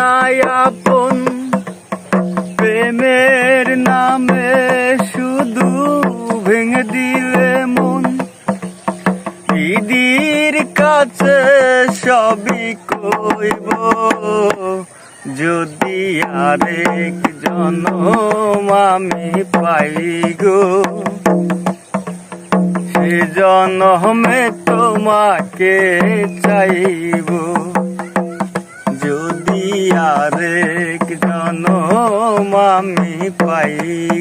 না আপন। প্রেমের নামে শুধু ভেঙে দিলে মন। দিদির কাছে সবই কইব। যদি আরেক জনম আমি পাই গো, সে জনমে তোমাকে চাইব। আরেক জনম আমি পাই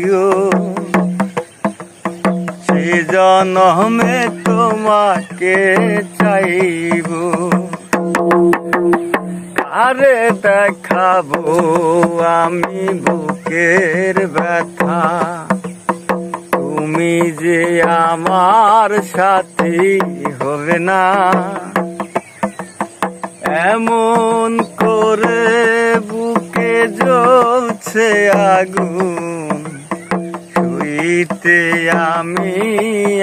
গো সে জনমে তোমাকে চাইব। কারে দেখাবো আমি বুকের ব্যথা? তুমি যে আমার সাথী হবে না। এমন করে বুকে জ্বলছে আগুন। শুইতে আমি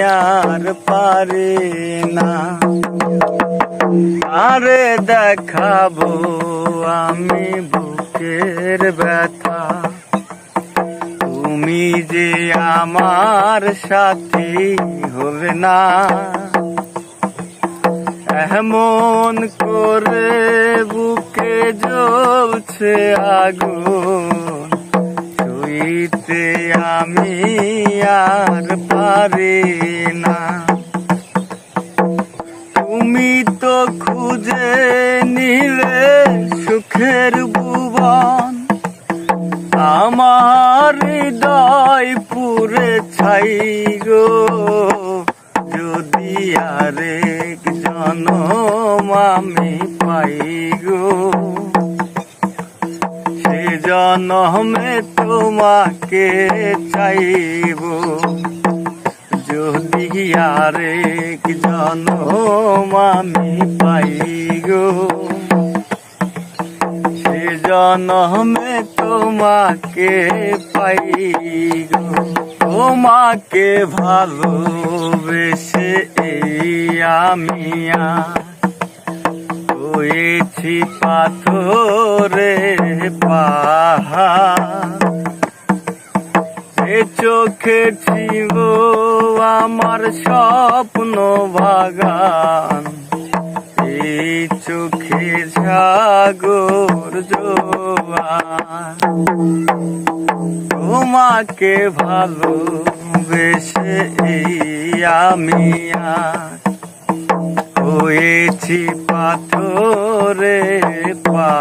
আর পারি না। আরে দেখাবো আমি বুকের ব্যথা। তুমি যে আমার সাথী হবে না। এমন করে বুকে জ্বলছে আগুন। শুইতে আমি আর পারি না। তুমি তো খুঁজে নিলে সুখের ভুবন। আমার হৃদয় পুরে ছাই গো। আমি পাই গো। সে জনমে তোমাকে চাইব। যদি আরেক জনম আমি পাই গো। সে জনমে তোমাকে পাই গো। তোমাকে ভালোবেসে এই আমি হয়েছি পাথরে পাহাড়। এ চোখে ছিল আমার স্বপ্ন বাগান। এই চোখে সাগর জোয়ার তোমাকে ভালো বেশে এই আমি আর হয়েছি পাথরে পা।